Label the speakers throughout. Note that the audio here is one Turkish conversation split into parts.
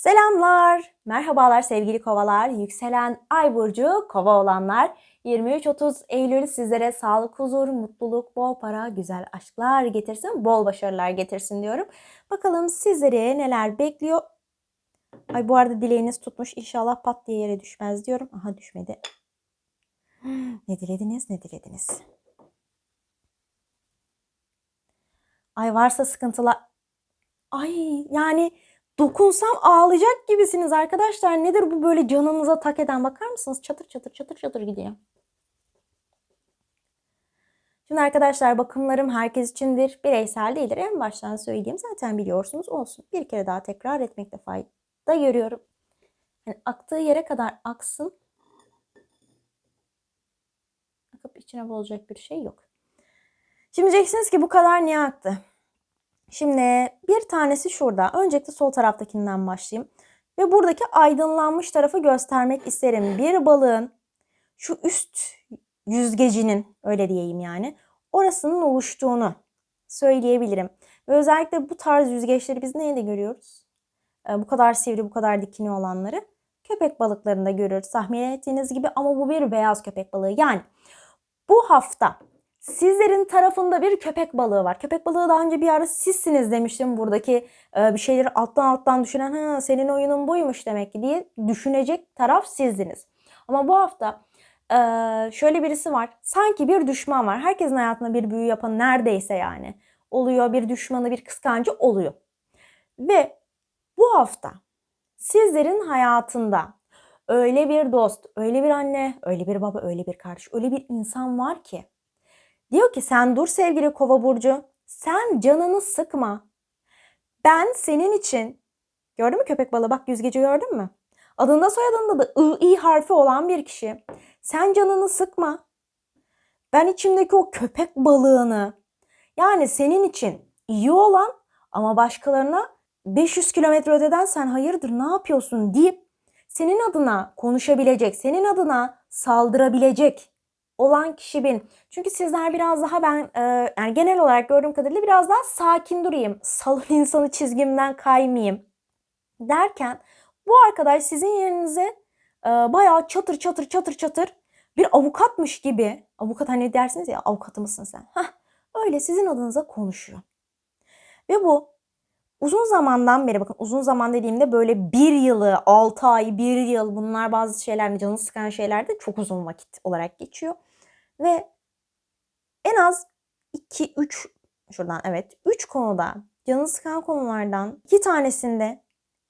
Speaker 1: Selamlar, merhabalar sevgili kovalar, yükselen ay burcu kova olanlar. 23-30 Eylül sizlere sağlık, huzur, mutluluk, bol para, güzel aşklar getirsin, bol başarılar getirsin diyorum. Bakalım sizleri neler bekliyor? Ay bu arada dileğiniz tutmuş, inşallah pat diye yere düşmez diyorum. Aha düşmedi. Ne dilediniz, ne dilediniz? Ay varsa sıkıntılar... Ay yani dokunsam ağlayacak gibisiniz arkadaşlar. Nedir bu böyle canınıza tak eden bakar mısınız? Çatır çatır çatır çatır gidiyor. Şimdi arkadaşlar bakımlarım herkes içindir. Bireysel değildir. En baştan söyleyeyim. Zaten biliyorsunuz olsun. Bir kere daha tekrar etmekte fayda görüyorum. Yani aktığı yere kadar aksın. Akıp içine bozacak bir şey yok. Şimdi diyeceksiniz ki bu kadar niye aktı? Şimdi bir tanesi şurada. Öncelikle sol taraftakinden başlayayım. Ve buradaki aydınlanmış tarafı göstermek isterim. Bir balığın şu üst yüzgecinin öyle diyeyim yani orasının oluştuğunu söyleyebilirim. Ve özellikle bu tarz yüzgeçleri biz neyde görüyoruz? Ee, bu kadar sivri, bu kadar dikini olanları köpek balıklarında görüyoruz. Tahmin ettiğiniz gibi ama bu bir beyaz köpek balığı. Yani bu hafta Sizlerin tarafında bir köpek balığı var. Köpek balığı daha önce bir ara sizsiniz demiştim. Buradaki e, bir şeyleri alttan alttan düşünen ha senin oyunun buymuş demek ki diye düşünecek taraf sizdiniz. Ama bu hafta e, şöyle birisi var. Sanki bir düşman var. Herkesin hayatında bir büyü yapan neredeyse yani. Oluyor bir düşmanı bir kıskancı oluyor. Ve bu hafta sizlerin hayatında öyle bir dost, öyle bir anne, öyle bir baba, öyle bir kardeş, öyle bir insan var ki Diyor ki sen dur sevgili kova burcu. Sen canını sıkma. Ben senin için gördün mü köpek balığı bak yüzgeci gördün mü? Adında soyadında da I, I harfi olan bir kişi. Sen canını sıkma. Ben içimdeki o köpek balığını yani senin için iyi olan ama başkalarına 500 kilometre öteden sen hayırdır ne yapıyorsun deyip senin adına konuşabilecek, senin adına saldırabilecek olan kişi benim. Çünkü sizler biraz daha ben e, yani genel olarak gördüğüm kadarıyla biraz daha sakin durayım. Salon insanı çizgimden kaymayayım derken bu arkadaş sizin yerinize e, bayağı çatır çatır çatır çatır bir avukatmış gibi avukat hani dersiniz ya avukatı mısın sen? Heh, öyle sizin adınıza konuşuyor. Ve bu uzun zamandan beri bakın uzun zaman dediğimde böyle bir yılı, altı ay, bir yıl bunlar bazı şeyler canı sıkan şeyler de çok uzun vakit olarak geçiyor. Ve en az 2 3 şuradan evet 3 konuda canı sıkan konulardan iki tanesinde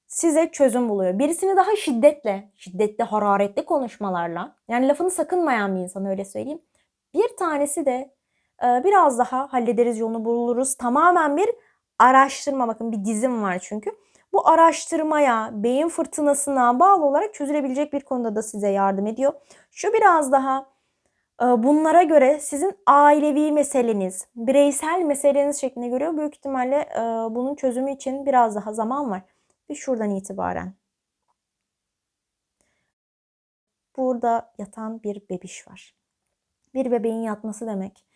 Speaker 1: size çözüm buluyor. Birisini daha şiddetle, şiddetli, hararetli konuşmalarla. Yani lafını sakınmayan bir insan öyle söyleyeyim. Bir tanesi de e, biraz daha hallederiz yolunu buluruz. Tamamen bir araştırma. Bakın bir dizim var çünkü. Bu araştırmaya, beyin fırtınasına bağlı olarak çözülebilecek bir konuda da size yardım ediyor. Şu biraz daha bunlara göre sizin ailevi meseleniz, bireysel meseleniz şeklinde görüyor. Büyük ihtimalle e, bunun çözümü için biraz daha zaman var. Bir şuradan itibaren. Burada yatan bir bebiş var. Bir bebeğin yatması demek.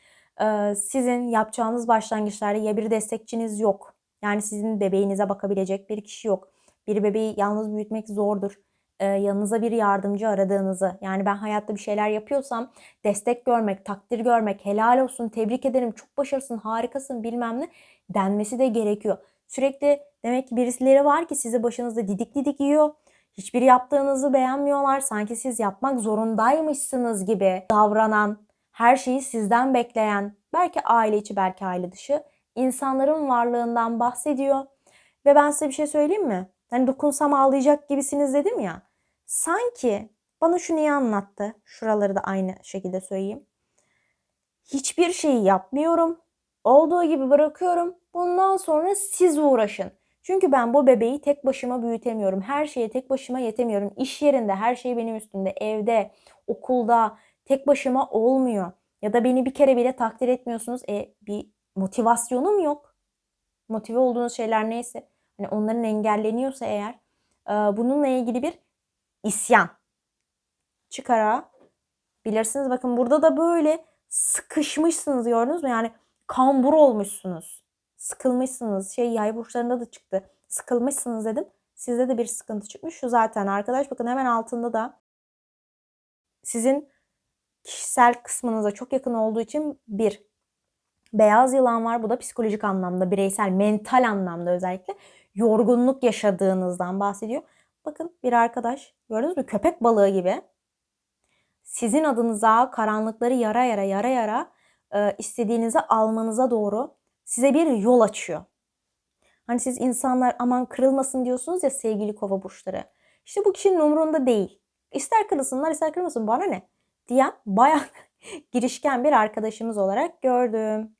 Speaker 1: E, sizin yapacağınız başlangıçlarda ya bir destekçiniz yok. Yani sizin bebeğinize bakabilecek bir kişi yok. Bir bebeği yalnız büyütmek zordur e, yanınıza bir yardımcı aradığınızı yani ben hayatta bir şeyler yapıyorsam destek görmek, takdir görmek, helal olsun, tebrik ederim, çok başarısın, harikasın bilmem ne denmesi de gerekiyor. Sürekli demek ki birisileri var ki sizi başınızda didik didik yiyor. Hiçbir yaptığınızı beğenmiyorlar. Sanki siz yapmak zorundaymışsınız gibi davranan, her şeyi sizden bekleyen, belki aile içi belki aile dışı insanların varlığından bahsediyor. Ve ben size bir şey söyleyeyim mi? Hani dokunsam ağlayacak gibisiniz dedim ya. Sanki bana şunu iyi anlattı. Şuraları da aynı şekilde söyleyeyim. Hiçbir şeyi yapmıyorum. Olduğu gibi bırakıyorum. Bundan sonra siz uğraşın. Çünkü ben bu bebeği tek başıma büyütemiyorum. Her şeye tek başıma yetemiyorum. İş yerinde her şey benim üstümde. Evde, okulda tek başıma olmuyor. Ya da beni bir kere bile takdir etmiyorsunuz. E bir motivasyonum yok. Motive olduğunuz şeyler neyse hani onların engelleniyorsa eğer bununla ilgili bir isyan çıkara bilirsiniz. Bakın burada da böyle sıkışmışsınız gördünüz mü? Yani kambur olmuşsunuz. Sıkılmışsınız. Şey yay burçlarında da çıktı. Sıkılmışsınız dedim. Sizde de bir sıkıntı çıkmış. Şu zaten arkadaş bakın hemen altında da sizin kişisel kısmınıza çok yakın olduğu için bir beyaz yılan var. Bu da psikolojik anlamda, bireysel, mental anlamda özellikle yorgunluk yaşadığınızdan bahsediyor. Bakın bir arkadaş gördünüz mü köpek balığı gibi sizin adınıza karanlıkları yara yara yara yara e, istediğinizi almanıza doğru size bir yol açıyor. Hani siz insanlar aman kırılmasın diyorsunuz ya sevgili kova burçları. İşte bu kişinin umurunda değil. İster kırılsınlar ister kırılmasın bana ne diyen bayağı girişken bir arkadaşımız olarak gördüm.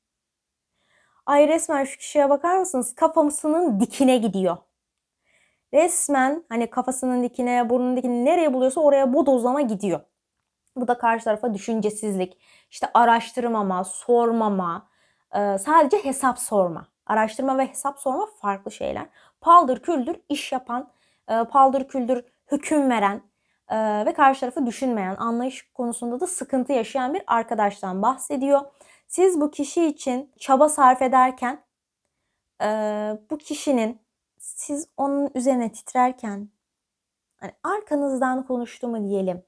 Speaker 1: Ay resmen şu kişiye bakar mısınız? Kafasının dikine gidiyor. Resmen hani kafasının dikine, burnunun dikine nereye buluyorsa oraya bodozlama gidiyor. Bu da karşı tarafa düşüncesizlik, işte araştırmama, sormama, sadece hesap sorma. Araştırma ve hesap sorma farklı şeyler. Paldır küldür iş yapan, paldır küldür hüküm veren ve karşı tarafı düşünmeyen, anlayış konusunda da sıkıntı yaşayan bir arkadaştan bahsediyor. Siz bu kişi için çaba sarf ederken bu kişinin siz onun üzerine titrerken hani arkanızdan konuştu mu diyelim.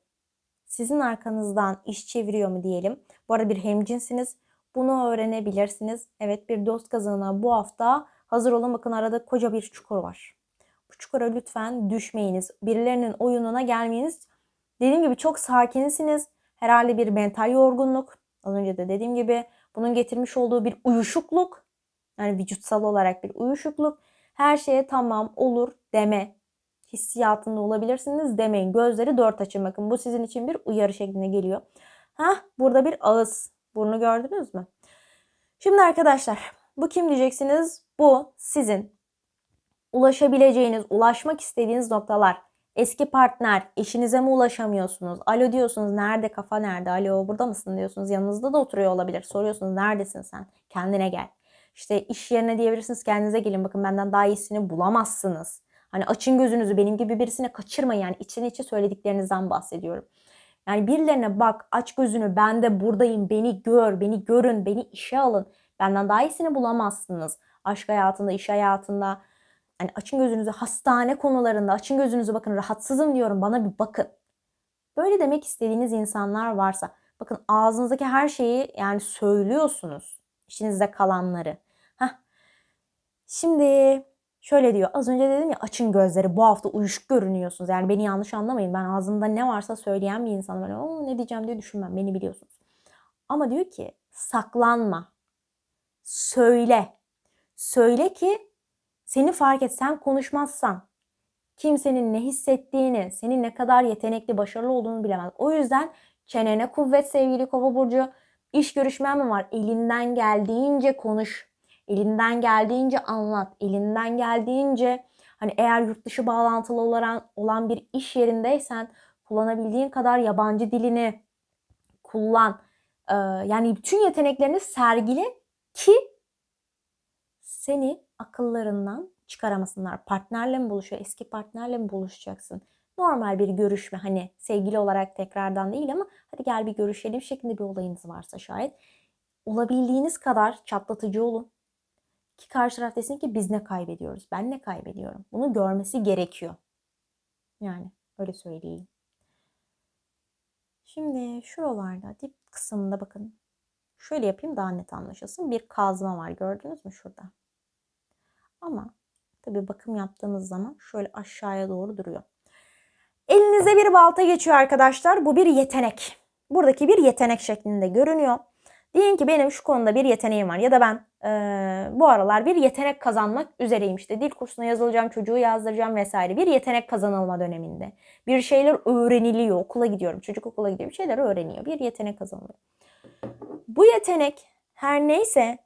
Speaker 1: Sizin arkanızdan iş çeviriyor mu diyelim. Bu arada bir hemcinsiniz. Bunu öğrenebilirsiniz. Evet bir dost kazanına bu hafta hazır olun. Bakın arada koca bir çukur var. Bu çukura lütfen düşmeyiniz. Birilerinin oyununa gelmeyiniz. Dediğim gibi çok sakinsiniz. Herhalde bir mental yorgunluk. Az önce de dediğim gibi bunun getirmiş olduğu bir uyuşukluk. Yani vücutsal olarak bir uyuşukluk. Her şeye tamam olur deme hissiyatında olabilirsiniz demeyin. Gözleri dört açın bakın. Bu sizin için bir uyarı şeklinde geliyor. Hah burada bir ağız. Burnu gördünüz mü? Şimdi arkadaşlar bu kim diyeceksiniz? Bu sizin ulaşabileceğiniz, ulaşmak istediğiniz noktalar. Eski partner, eşinize mi ulaşamıyorsunuz? Alo diyorsunuz, nerede kafa nerede? Alo burada mısın diyorsunuz. Yanınızda da oturuyor olabilir. Soruyorsunuz, neredesin sen? Kendine gel. İşte iş yerine diyebilirsiniz, kendinize gelin. Bakın benden daha iyisini bulamazsınız. Hani açın gözünüzü benim gibi birisine kaçırmayın. Yani içten içe söylediklerinizden bahsediyorum. Yani birilerine bak aç gözünü ben de buradayım beni gör beni görün beni işe alın. Benden daha iyisini bulamazsınız. Aşk hayatında iş hayatında yani açın gözünüzü hastane konularında açın gözünüzü bakın rahatsızım diyorum bana bir bakın. Böyle demek istediğiniz insanlar varsa bakın ağzınızdaki her şeyi yani söylüyorsunuz. İçinizde kalanları. Heh. Şimdi şöyle diyor. Az önce dedim ya açın gözleri bu hafta uyuşuk görünüyorsunuz. Yani beni yanlış anlamayın. Ben ağzımda ne varsa söyleyen bir insanım. Böyle, o ne diyeceğim diye düşünmem. Beni biliyorsunuz. Ama diyor ki saklanma. Söyle. Söyle ki seni fark et. Sen konuşmazsan kimsenin ne hissettiğini, senin ne kadar yetenekli, başarılı olduğunu bilemez. O yüzden çenene kuvvet sevgili kova burcu. İş görüşmen mi var? Elinden geldiğince konuş. Elinden geldiğince anlat. Elinden geldiğince hani eğer yurt dışı bağlantılı olan, olan bir iş yerindeysen kullanabildiğin kadar yabancı dilini kullan. Ee, yani bütün yeteneklerini sergile ki seni akıllarından çıkaramasınlar. Partnerle mi buluşuyor? Eski partnerle mi buluşacaksın? Normal bir görüşme hani sevgili olarak tekrardan değil ama hadi gel bir görüşelim şeklinde bir olayınız varsa şayet. Olabildiğiniz kadar çatlatıcı olun. Ki karşı taraf desin ki biz ne kaybediyoruz? Ben ne kaybediyorum? Bunu görmesi gerekiyor. Yani öyle söyleyeyim. Şimdi şuralarda dip kısmında bakın. Şöyle yapayım daha net anlaşılsın. Bir kazma var gördünüz mü şurada? Ama tabi bakım yaptığınız zaman şöyle aşağıya doğru duruyor. Elinize bir balta geçiyor arkadaşlar. Bu bir yetenek. Buradaki bir yetenek şeklinde görünüyor. Diyelim ki benim şu konuda bir yeteneğim var ya da ben e, bu aralar bir yetenek kazanmak üzereyim işte dil kursuna yazılacağım çocuğu yazdıracağım vesaire bir yetenek kazanılma döneminde bir şeyler öğreniliyor okula gidiyorum çocuk okula gidiyor bir şeyler öğreniyor bir yetenek kazanılıyor. Bu yetenek her neyse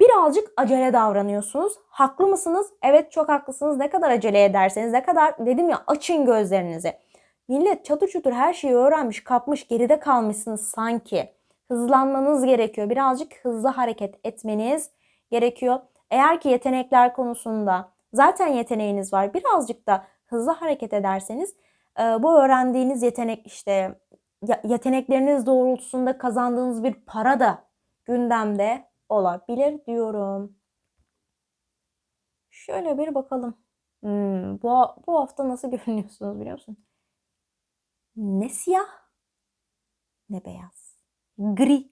Speaker 1: birazcık acele davranıyorsunuz. Haklı mısınız? Evet çok haklısınız. Ne kadar acele ederseniz ne kadar dedim ya açın gözlerinizi. Millet çatır çutur her şeyi öğrenmiş kapmış geride kalmışsınız sanki hızlanmanız gerekiyor. Birazcık hızlı hareket etmeniz gerekiyor. Eğer ki yetenekler konusunda zaten yeteneğiniz var. Birazcık da hızlı hareket ederseniz bu öğrendiğiniz yetenek işte yetenekleriniz doğrultusunda kazandığınız bir para da gündemde olabilir diyorum. Şöyle bir bakalım. Hmm, bu, bu hafta nasıl görünüyorsunuz biliyor musun? Ne siyah ne beyaz. Gri.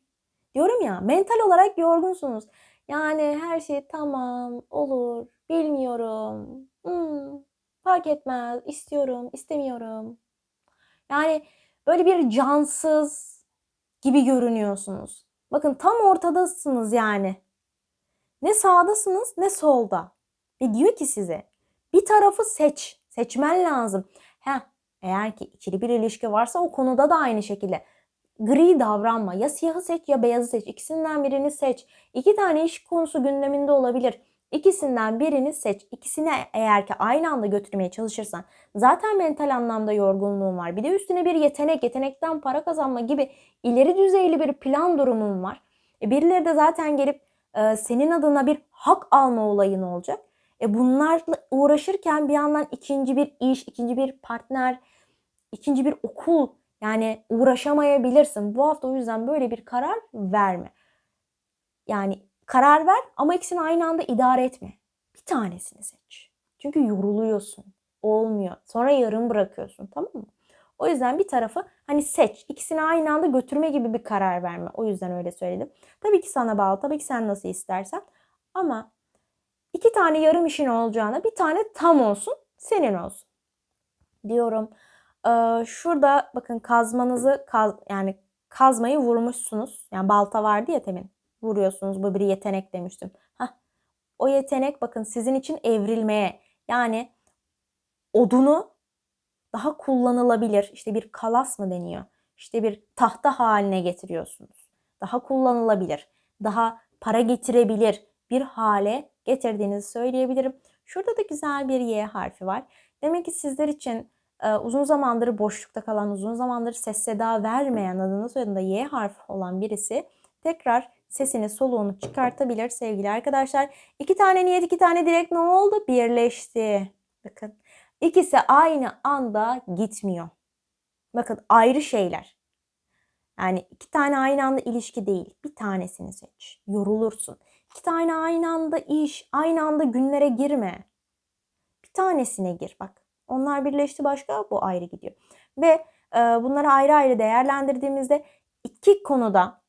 Speaker 1: Diyorum ya mental olarak yorgunsunuz. Yani her şey tamam olur bilmiyorum. Hmm, fark etmez istiyorum istemiyorum. Yani böyle bir cansız gibi görünüyorsunuz. Bakın tam ortadasınız yani. Ne sağdasınız ne solda. Ve diyor ki size bir tarafı seç. Seçmen lazım. Heh, eğer ki ikili bir ilişki varsa o konuda da aynı şekilde. Gri davranma. Ya siyahı seç ya beyazı seç. İkisinden birini seç. İki tane iş konusu gündeminde olabilir. İkisinden birini seç. İkisini eğer ki aynı anda götürmeye çalışırsan zaten mental anlamda yorgunluğun var. Bir de üstüne bir yetenek, yetenekten para kazanma gibi ileri düzeyli bir plan durumun var. E birileri de zaten gelip e, senin adına bir hak alma olayın olacak. E bunlarla uğraşırken bir yandan ikinci bir iş, ikinci bir partner, ikinci bir okul yani uğraşamayabilirsin. Bu hafta o yüzden böyle bir karar verme. Yani karar ver ama ikisini aynı anda idare etme. Bir tanesini seç. Çünkü yoruluyorsun. Olmuyor. Sonra yarım bırakıyorsun tamam mı? O yüzden bir tarafı hani seç. İkisini aynı anda götürme gibi bir karar verme. O yüzden öyle söyledim. Tabii ki sana bağlı. Tabii ki sen nasıl istersen. Ama iki tane yarım işin olacağına bir tane tam olsun. Senin olsun. Diyorum. Ee, şurada bakın kazmanızı kaz, yani kazmayı vurmuşsunuz. Yani balta vardı ya temin. Vuruyorsunuz. Bu bir yetenek demiştim. Heh. O yetenek bakın sizin için evrilmeye yani odunu daha kullanılabilir işte bir kalas mı deniyor? İşte bir tahta haline getiriyorsunuz. Daha kullanılabilir, daha para getirebilir bir hale getirdiğinizi söyleyebilirim. Şurada da güzel bir Y harfi var. Demek ki sizler için e, uzun zamandır boşlukta kalan, uzun zamandır ses seda vermeyen adını soyadında Y harfi olan birisi tekrar sesini soluğunu çıkartabilir sevgili arkadaşlar. İki tane niyet, iki tane dilek ne oldu? Birleşti. Bakın İkisi aynı anda gitmiyor. Bakın ayrı şeyler. Yani iki tane aynı anda ilişki değil. Bir tanesini seç. Yorulursun. İki tane aynı anda iş, aynı anda günlere girme. Bir tanesine gir bak. Onlar birleşti başka, bu ayrı gidiyor. Ve e, bunları ayrı ayrı değerlendirdiğimizde iki konuda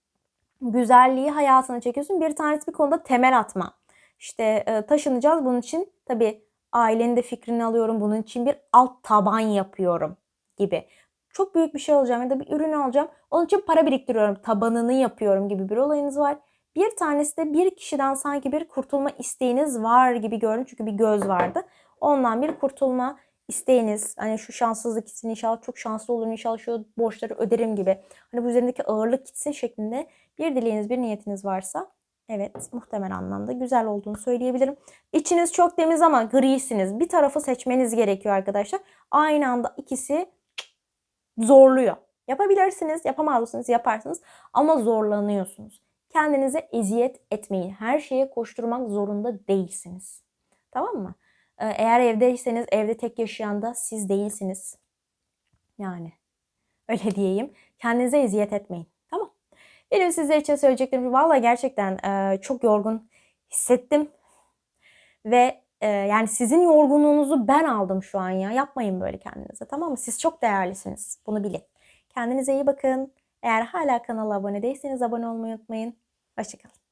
Speaker 1: güzelliği hayatına çekiyorsun. Bir tanesi bir konuda temel atma. İşte e, taşınacağız bunun için tabii ailenin de fikrini alıyorum. Bunun için bir alt taban yapıyorum gibi. Çok büyük bir şey alacağım ya da bir ürün alacağım. Onun için para biriktiriyorum. Tabanını yapıyorum gibi bir olayınız var. Bir tanesi de bir kişiden sanki bir kurtulma isteğiniz var gibi gördüm. Çünkü bir göz vardı. Ondan bir kurtulma isteğiniz. Hani şu şanssızlık gitsin inşallah çok şanslı olur inşallah şu borçları öderim gibi. Hani bu üzerindeki ağırlık gitsin şeklinde bir dileğiniz bir niyetiniz varsa Evet, muhtemel anlamda güzel olduğunu söyleyebilirim. İçiniz çok temiz ama grisiniz. Bir tarafı seçmeniz gerekiyor arkadaşlar. Aynı anda ikisi zorluyor. Yapabilirsiniz, yapamaz mısınız? Yaparsınız ama zorlanıyorsunuz. Kendinize eziyet etmeyin. Her şeye koşturmak zorunda değilsiniz. Tamam mı? Ee, eğer evdeyseniz evde tek yaşayan da siz değilsiniz. Yani öyle diyeyim. Kendinize eziyet etmeyin. Benim sizler için söyleyeceklerim valla gerçekten e, çok yorgun hissettim. Ve e, yani sizin yorgunluğunuzu ben aldım şu an ya. Yapmayın böyle kendinize tamam mı? Siz çok değerlisiniz. Bunu bilin. Kendinize iyi bakın. Eğer hala kanala abone değilseniz abone olmayı unutmayın. Hoşçakalın.